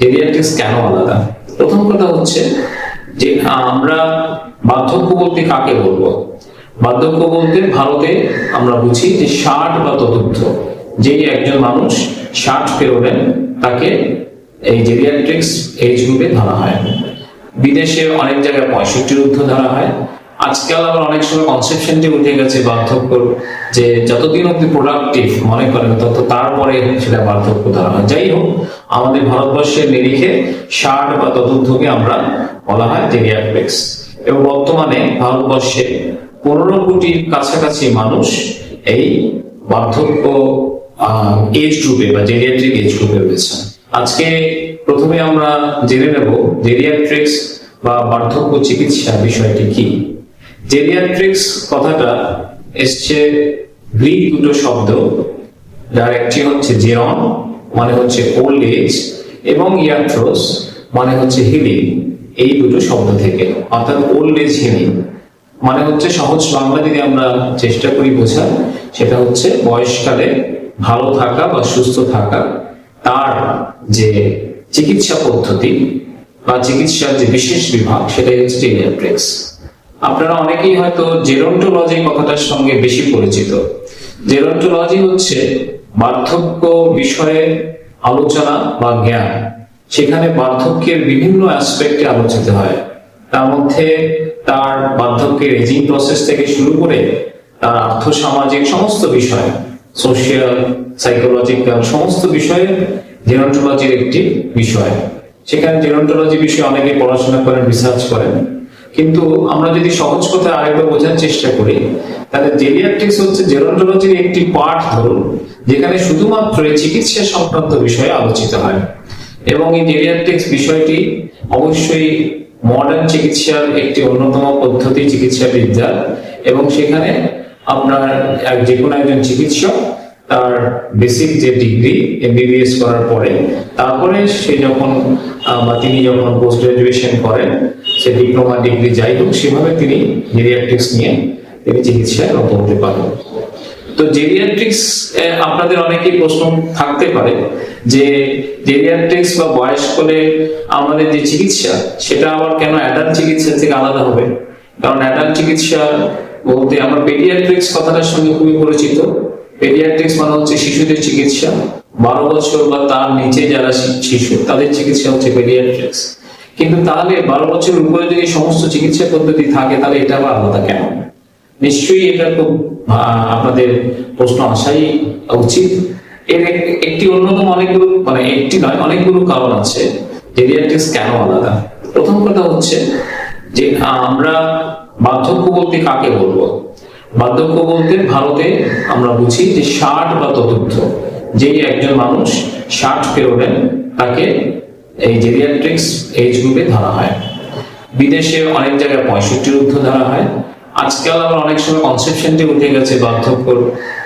Geriatrics কেন আলাদা? প্রথম কথা হচ্ছে যে আমরা বার্ধক্য বলতে কাকে বলব? বার্ধক্য বলতে ভারতে আমরা বুঝি যে ষাট বা তদুর্ধ যেই একজন মানুষ ষাট পেরোলেন, তাকে এই জেরিয়াট্রিক্স এই গ্রুপে ধরা হয়। বিদেশে অনেক জায়গায় পঁয়ষট্টির ঊর্ধ্ব ধরা হয়। আজকাল আবার অনেক সময় কনসেপশনটি উঠে গেছে, বার্ধক্য, যে যতদিন অব্দি প্রোডাক্টিভ মনে করেন তত তারপরে সেটা বার্ধক্য ধরা হয়। যাই হোক, আমাদের ভারতবর্ষের নিরিখে ষাট বা তদুর্ধ্বকে আমরা বলা হয় জেরিয়াট্রিক্স এবং বর্তমানে ভারতবর্ষে পনেরো কোটির কাছাকাছি মানুষ এই বার্ধক্য এজ গ্রুপে বা জেরিয়াট্রিক এজ গ্রুপে রয়েছে। আজকে প্রথমে আমরা জেনে নেব জেরিয়াট্রিক্স বা বার্ধক্য চিকিৎসা বিষয়টি কি। জেরিয়াট্রিক্স কথাটা এসছে গ্রিক দুটো শব্দ, যার একটি হচ্ছে জেরন মানে হচ্ছে ওল্ড এজ এবং ইয়াট্রোস মানে হচ্ছে হিলিং এই দুটো শব্দ থেকে। অর্থাৎ ওল্ড এজ হিলিং মানে হচ্ছে সহজ বাংলা যদি আমরা চেষ্টা করি বোঝার সেটা হচ্ছে বয়সকালে ভালো থাকা বা সুস্থ থাকা, তার যে চিকিৎসা পদ্ধতি বা চিকিৎসার যে বিশেষ বিভাগ, সেটাই হচ্ছে জেরিয়াট্রিক্স আপনারা অনেকেই হয়তো জেরন্টোলজি কথাটার সঙ্গে বেশি পরিচিত। জেরন্টোলজি হচ্ছে বার্ধক্য বিষয়ে আলোচনা বা জ্ঞান। সেখানে বার্ধক্যের বিভিন্ন অ্যাসপেক্টে আলোচিত হয়। তার মধ্যে তার বার্ধক্যের এজিং প্রসেস থেকে শুরু করে তার আর্থসামাজিক সমস্ত বিষয় সোশিয়াল সাইকোলজিক্যাল সমস্ত বিষয়ে জেরন্টোলজির একটি বিষয়। সেখানে জেরন্টোলজি বিষয়ে অনেকে পড়াশোনা করেন রিসার্চ করেন। কিন্তু আমরা যদি সহজ কথা আরেকবার বোঝার চেষ্টা করি, তাহলে জেরিয়াট্রিক্স হচ্ছে জেরন্টোলজির একটি পার্ট ধরুন, যেখানে শুধুমাত্র চিকিৎসা সংক্রান্ত বিষয়ে আলোচিত হয়। এবং এই জেরিয়াট্রিক্স বিষয়টি অবশ্যই মডার্ন চিকিৎসার একটি অন্যতম পদ্ধতি চিকিৎসা বিদ্যা এবং সেখানে আপনার যে কোনো একজন চিকিৎসক তার বেসিক যে ডিগ্রি এমবিবিএস করার পরে, তারপরে সে যখন বা তিনি যখন পোস্ট গ্রাজুয়েশন করেন, সে ডিপ্লোমা ডিগ্রি যাই হোক সেভাবে তিনি জেরিয়াট্রিক্স নিয়ে তিনি চিকিৎসায় রত হতে পারেন। তো জেরিয়াট্রিক্স আপনাদের অনেকেই প্রশ্ন থাকতে পারে যে জেরিয়াট্রিক্স বা বয়স্কলে আমাদের যে চিকিৎসা, সেটা আবার কেন অ্যাডাল্ট চিকিৎসা থেকে আলাদা হবে? কারণ অ্যাডাল্ট চিকিৎসা বলতে আমরা পেডিয়াট্রিক্স কথাটার সঙ্গে খুবই পরিচিত। পেডিয়াট্রিক্স মানে হচ্ছে শিশুদের চিকিৎসা। বারো বছর বা তার নিচে যারা শিশু, তাদের চিকিৎসা হচ্ছে পেডিয়াট্রিক্স কিন্তু তাহলে বারো বছরের উপরে যদি সমস্ত চিকিৎসা পদ্ধতি থাকে, তাহলে এটা আবার আলাদা কেন? নিশ্চয়ই এটা খুব আপনাদের প্রশ্ন আসাই উচিত। এর একটি অন্যতম অনেকগুলো মানে একটি নয়, অনেকগুলো কারণ আছে। জেরিয়াট্রিক্স কেন আলাদা? প্রথম কথা হচ্ছে যে আমরা বার্ধক্য বলতে কাকে বলব? বার্ধক্য বলতে ভারতে আমরা বুঝি যে ষাট বা তদুর্ধ যেই একজন মানুষ ষাট পেরোলেন, তাকে এই জেরিয়াট্রিক্স এজ গ্রুপে ধরা হয়। বিদেশে অনেক জায়গায় পঁয়ষট্টির ঊর্ধ্ব ধরা হয়। আজকাল আবার অনেক সময় কনসেপশনটি উঠে গেছে বার্ধক্য,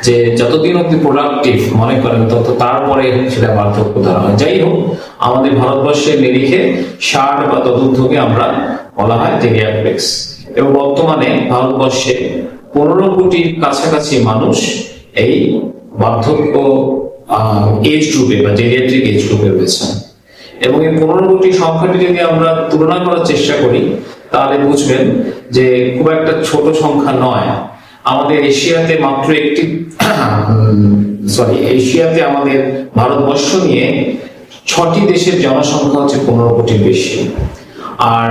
যে যতদিন অব্দি প্রোডাক্টিভ মনে করেন, তত তারপরে সেটা বার্ধক্য ধরা হয়। যাই হোক, আমাদের ভারতবর্ষের নিরিখে ষাট বা তদুর্ধ্বকে আমরা বলা হয় জেরিয়াট্রিক্স এবং বর্তমানে ভারতবর্ষে পনেরো কোটির কাছাকাছি মানুষ এই বার্ধক্য এজ গ্রুপে বা জেরিয়াট্রিক এজ গ্রুপে রয়েছে। এবং এই পনেরো কোটি সংখ্যাটি যদি আমরা তুলনা করার চেষ্টা করি, তাহলে বুঝবেন যে খুব একটা ছোট সংখ্যা নয়। আমাদের এশিয়াতে মাত্র একটি, সরি, এশিয়াতে আমাদের ভারতবর্ষ নিয়ে ছটি দেশের জনসংখ্যা হচ্ছে পনেরো কোটির বেশি। আর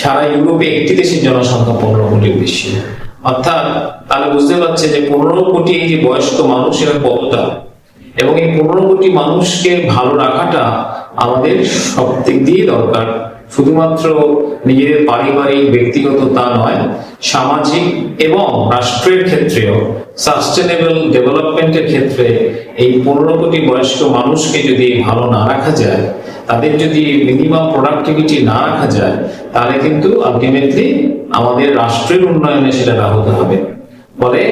সারা ইউরোপে একটি দেশের জনসংখ্যা পনেরো কোটির বেশি। অর্থাৎ তাহলে বুঝতে পারছে যে পনেরো কোটি যে বয়স্ক মানুষ মানুষের কতটা এবং এই পনেরো কোটি মানুষকে ভালো রাখাটা আমাদের সব দিক দিয়ে দরকার। শুধুমাত্র নিজেদের পারিবারিক, ব্যক্তিগত তা নয়, সামাজিক এবং রাষ্ট্রের ক্ষেত্রেও সাস্টেনেবল ডেভেলপমেন্টের ক্ষেত্রে এই পনেরো কোটি বয়স্ক মানুষকে যদি ভালো না রাখা যায় তাদের যদি মিনিমাম প্রোডাক্টিভিটি না রাখা যায় তাহলে কিন্তু আলটিমেটলি আমাদের রাষ্ট্রের উন্নয়নে সেটা ব্যাহত হবে। ফলে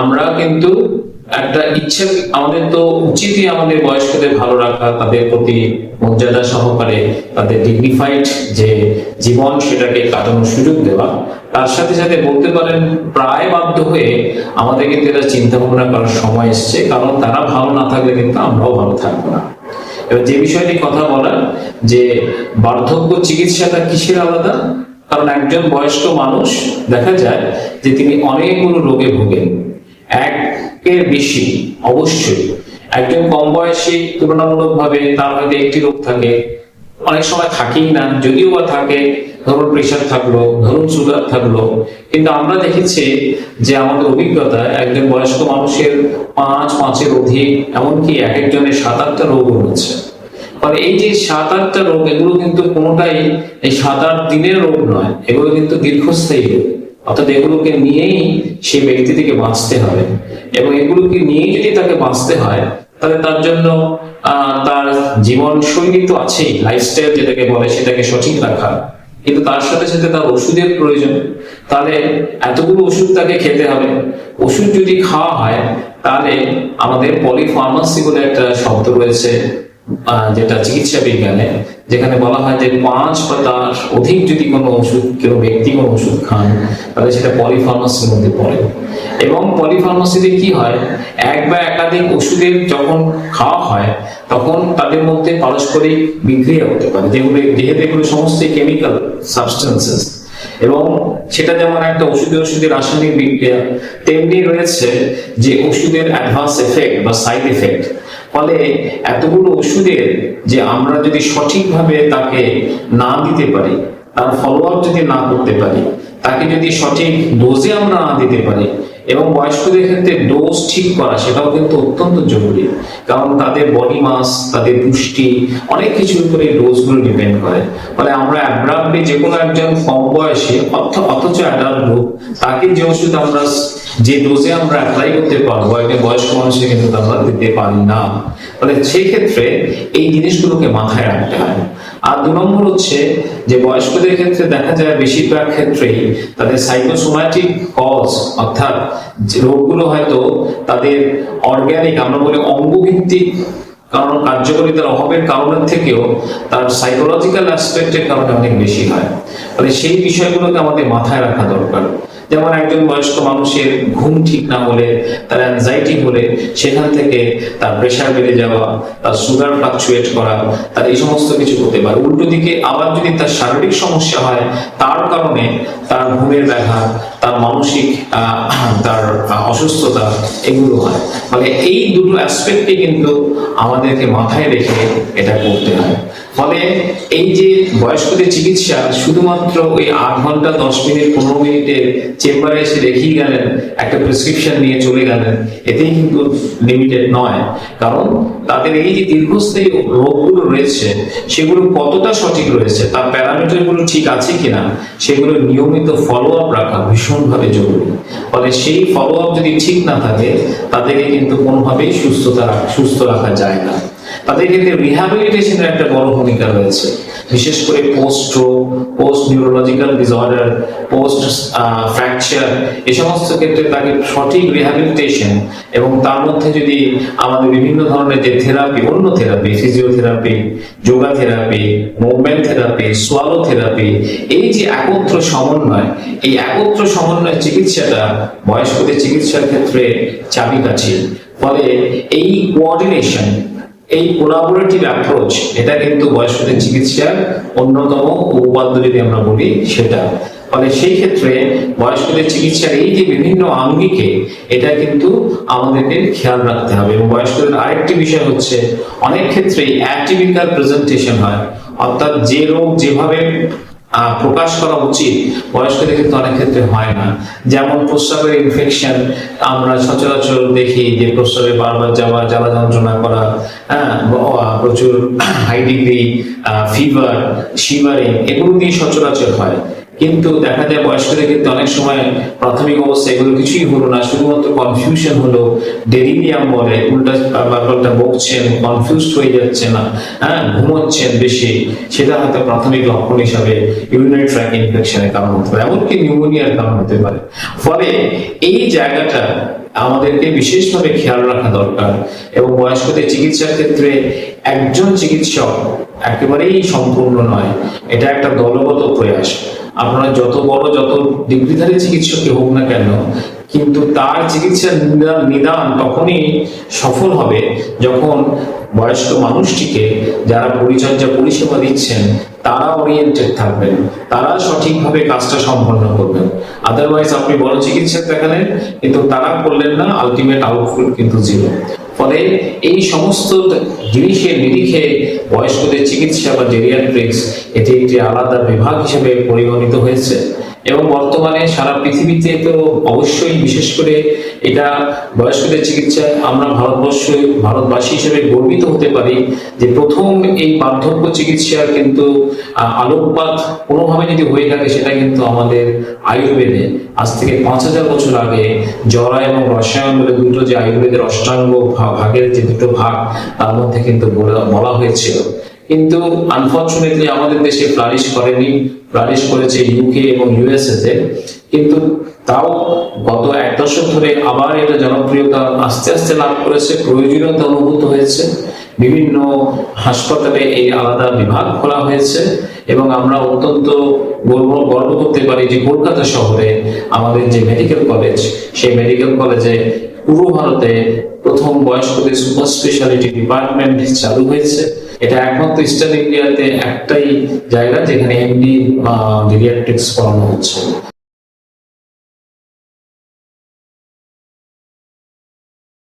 আমরা কিন্তু একটা ইচ্ছে, আমাদের তো উচিতই আমাদের বয়স্কদের ভালো রাখা, তাদের প্রতি মর্যাদা সহকারে তাদের ডিগনিফাইড যে জীবন সেটাকে কাটানোর সুযোগ দেওয়া। তার সাথে সাথে বলতে পারেন, প্রায় বাধ্য হয়ে আমাদের কিন্তু এটা চিন্তা ভাবনা করার সময় এসছে, কারণ তারা ভালো না থাকলে কিন্তু আমরাও ভালো থাকব না। এবার যে বিষয়টি কথা বলার, যে বার্ধক্য চিকিৎসাটা কিসের আলাদা? কারণ একজন বয়স্ক মানুষ, দেখা যায় যে তিনি অনেকগুলো রোগে ভোগেন। একের বেশি, অবশ্যই। একজন কম বয়সী, তুলনামূলকভাবে তার হয়তো একটি রোগ থাকে। অনেক সময় থাকেই না, যদিও বা থাকে ধরুন প্রেশার থাকল, ধরুন সুগার থাকল, কিন্তু আমরা দেখেছি যে আমাদের অভিজ্ঞতা, একজন বয়স্ক মানুষের পাঁচ, পাঁচের অধিক, এমনকি এক একজনের সাত, আটটা রোগ রয়েছে মানে এই যে সাত, আটটা রোগ, এগুলো কিন্তু কোনোটাই এই সাত, আট দিনের রোগ নয়, এগুলো কিন্তু দীর্ঘস্থায়ী রোগ। অর্থাৎ এগুলোকে নিয়েই সেই ব্যক্তি থেকে বাঁচতে হবে। এবং এগুলোকে নিয়েই যদি তাকে বাঁচতে হয়, তাহলে তার জন্য তার জীবন শৈলী তো আছেই লাইফস্টাইল যেটাকে বলে সেটাকে সঠিক রাখা। কিন্তু তার সাথে সাথে তার ওষুধের প্রয়োজন। তাহলে এতগুলো ওষুধ তাকে খেতে হবে। ওষুধ যদি খাওয়া হয়, তাহলে আমাদের পলিফার্মাসি বলে একটা শব্দ রয়েছে যেটা চিকিৎসা বিজ্ঞানে, যেখানে বলা হয় যে পাঁচ বা তার অধিক যদি কোনো ওষুধ, কেউ ব্যক্তি কোনো ওষুধ খান, তাহলে সেটা পলিফার্মাসির মধ্যে পড়ে। এবং পলিফার্মাসিতে কি হয়, এক বা একাধিক ওষুধের যখন খাওয়া হয়, তখন তাদের মধ্যে পারস্পরিক বিক্রিয়া হতে পারে। যেগুলো যেহেতু এগুলো সমস্ত কেমিক্যাল সাবস্টেন্সেস এবং সেটা যেমন একটা ওষুধে ওষুধের রাসায়নিক বিক্রিয়া, তেমনি রয়েছে যে ওষুধের অ্যাডভান্স এফেক্ট বা সাইড এফেক্ট ফলে এতগুলো ওষুধের যে আমরা যদি সঠিকভাবে তাকে না দিতে পারি, তার ফলো আপ যদি না করতে পারি, তাকে যদি সঠিক ডোজে আমরা না দিতে পারি এবং বয়স্কদের ক্ষেত্রে ডোজ ঠিক করা, সেটাও কিন্তু অত্যন্ত জরুরি। কারণ তাদের বডি মাস তাদের পুষ্টি, অনেক কিছুর উপরে ডোজগুলো ডিপেন্ড করে। ফলে আমরা অ্যাব্রামলি যে কোনো একজন কম বয়সে অথ- অথচ অ্যাডাল্ট লোক, তাকে যে ওষুধ আমরা যে ডোজে আমরা অ্যাপ্লাই করতে পারব, একজন বয়স্ক মানুষকে কিন্তু আমরা দিতে পারি না। ফলে সেই ক্ষেত্রে এই জিনিসগুলোকে মাথায় রাখতে হয়। আর দু নম্বর হচ্ছে যে বয়স্কদের ক্ষেত্রে দেখা যায় বেশিরভাগ ক্ষেত্রেই তাদের সাইকোসোম্যাটিক কজ, অর্থাৎ রোগগুলো হয়তো তাদের অর্গ্যানিক, আমরা বলি অঙ্গভিত্তিক কারণ কার্যকরিতার অভাবের কারণের থেকেও তার সাইকোলজিক্যাল অ্যাসপেক্টের কারণে অনেক বেশি হয়। ফলে সেই বিষয়গুলোকে আমাদের মাথায় রাখা দরকার। যেমন একজন বয়স্ক মানুষের ঘুম ঠিক না হলে, তার অ্যাংজাইটি হলে, সেখান থেকে তার প্রেশার বেড়ে যাওয়া, তার সুগার ফ্লাকচুয়েট করা, তার এই সমস্ত কিছু হতে পারে। উল্টো দিকে আবার যদি তার শারীরিক সমস্যা হয়, তার কারণে তার ঘুমের ব্যাঘাত, তার মানসিক তার অসুস্থতা এগুলো হয়। ফলে এই দুটো অ্যাসপেক্টে কিন্তু আমাদেরকে মাথায় রেখে এটা করতে হয়। ফলে এই যে বয়স্কদের চিকিৎসা, শুধুমাত্র ওই আট ঘণ্টা, দশ মিনিট, পনেরো মিনিটের চেম্বারে এসে রেখেই গেলেন, একটা প্রেসক্রিপশন নিয়ে চলে গেলেন। এতেই কিন্তু লিমিটেড নয়। কারণ তাদের এই যে দীর্ঘস্থায়ী রোগগুলো রয়েছে, সেগুলো কতটা সঠিক রয়েছে, তার প্যারামিটারগুলো ঠিক আছে কিনা, সেগুলো নিয়মিত ফলো আপ রাখা ভীষণভাবে জরুরি। ফলে সেই ফলো আপ যদি ঠিক না থাকে, তাদেরকে কিন্তু কোনোভাবেই সুস্থতা, সুস্থ রাখা যায় না। তাদের ক্ষেত্রে রিহ্যাবিলিটেশনের একটা বড় ভূমিকা রয়েছে। বিশেষ করে post stroke post neurological disorder post fracture এই সমস্ত ক্ষেত্রে তাকে সঠিক রিহ্যাবিলিটেশন এবং তার মধ্যে যদি আমাদের বিভিন্ন ধরনের যে থেরাপি অন্য therapy physiotherapy yoga therapy movement therapy swallow therapy এই যে একত্র সমন্বয়, এই একত্র সমন্বয় চিকিৎসাটা বয়স্কদের চিকিৎসার ক্ষেত্রে চাবিকাঠি। ফলে এই কোঅর্ডিনেশন এই কোলাবোরেটিভ অ্যাপ্রোচ এটা কিন্তু বয়স্কদের চিকিৎসার অন্যতম উপাদ্য যদি আমরা বলি সেটা। ফলে সেই ক্ষেত্রে বয়স্কদের চিকিৎসার এই যে বিভিন্ন আঙ্গিকে, এটা কিন্তু আমাদেরকে খেয়াল রাখতে হবে। এবং বয়স্কদের আরেকটি বিষয় হচ্ছে, অনেক ক্ষেত্রেই অ্যাটিপিক্যাল প্রেজেন্টেশন হয়। অর্থাৎ যে রোগ যেভাবে প্রকাশ করা উচিত, বয়স্কদের কিন্তু অনেক ক্ষেত্রে হয় না। যেমন প্রস্রাবের ইনফেকশন আমরা সচরাচর দেখি যে প্রস্রাবে বারবার যাওয়া, জ্বালা যন্ত্রণা করা হ্যাঁ প্রচুর হাই ডিগ্রি ফিভার শিভারিং এগুলো দিয়ে সচরাচর হয়। কিন্তু দেখা যায় বয়স্কদের ক্ষেত্রে অনেক সময় প্রাথমিক অবস্থা এগুলো কিছুই হলো না, শুধুমাত্র কনফিউশন হলো ডেরিলিয়াম বলে, উল্টা বকছেন কনফিউজড হয়ে যাচ্ছে না হ্যাঁ ঘুমোচ্ছেন বেশি, সেটা হয়তো প্রাথমিক লক্ষণ হিসাবে ইউরিনারি ট্র্যাক ইনফেকশনের কারণ হতে পারে, এমনকি নিউমোনিয়ার কারণ হতে পারে। ফলে এই জায়গাটা আমাদেরকে বিশেষভাবে খেয়াল রাখা দরকার এবং বয়স্কদের চিকিৎসার ক্ষেত্রে একজন চিকিৎসক একেবারেই সম্পূর্ণ নয়, এটা একটা দলগত প্রয়াস। আপনারা যত বড় যত ডিগ্রিধারী চিকিৎসকই হোক না কেন, কিন্তু তার চিকিৎসার নিদান তখনই সফল হবে যখন বয়স্ক মানুষটিকে যারা পরিচর্যা পরিষেবা দিচ্ছেন তারা ওরিয়েন্টেড থাকবেন, তারা সঠিকভাবে কাজটা সম্পন্ন করবেন। আদারওয়াইজ আপনি বড় চিকিৎসক দেখালেন, কিন্তু তারা করলেন না আলটিমেট আউটপুট কিন্তু জিরো ফলে এই সমস্ত জিনিসের নিরিখে বয়স্কদের চিকিৎসা বা জেরিয়াট্রিক্স এটি একটি আলাদা বিভাগ হিসেবে পরিগণিত হয়েছে। এবং বর্তমানে সারা পৃথিবীতে তো অবশ্যই, বিশেষ করে এটা বয়স্কদের চিকিৎসায় আমরা ভারতবর্ষ, ভারতবাসী হিসেবে গর্বিত হতে পারি যে প্রথম এই বার্ধক্য চিকিৎসার কিন্তু আলোকপাত কোনোভাবে যদি হয়ে থাকে, সেটা কিন্তু আমাদের আয়ুর্বেদে। আজ থেকে পাঁচ হাজার বছর আগে জরা এবং রসায়ন বলে দুটো যে আয়ুর্বেদের অষ্টাঙ্গ ভাগের যে দুটো ভাগ, তার মধ্যে কিন্তু বলা হয়েছিল। কিন্তু আনফর্চুনেটলি আমাদের দেশে ফ্লারিশ করেনি ফ্লারিশ করেছে ইউকে এবং ইউএসএ তে। কিন্তু তাও গত এক দশক ধরে আবার এটা জনপ্রিয়তা আস্তে আস্তে লাভ করেছে, প্রয়োজনীয়তা অনুভূত হয়েছে। বিভিন্ন হাসপাতালে এই আলাদা বিভাগ খোলা হয়েছে এবং আমরা অত্যন্ত গর্ব গর্ব করতে পারি যে কলকাতা শহরে আমাদের যে মেডিকেল কলেজ সেই মেডিকেল কলেজে পূর্ব ভারতে প্রথম বয়স্কদের সুপার স্পেশালিটি ডিপার্টমেন্ট চালু হয়েছে। এটা একমাত্র ইস্টার্ন ইন্ডিয়াতে একটাই জায়গা যেখানে এমডি ডিরিয়াট্রিক্স করানো হচ্ছে।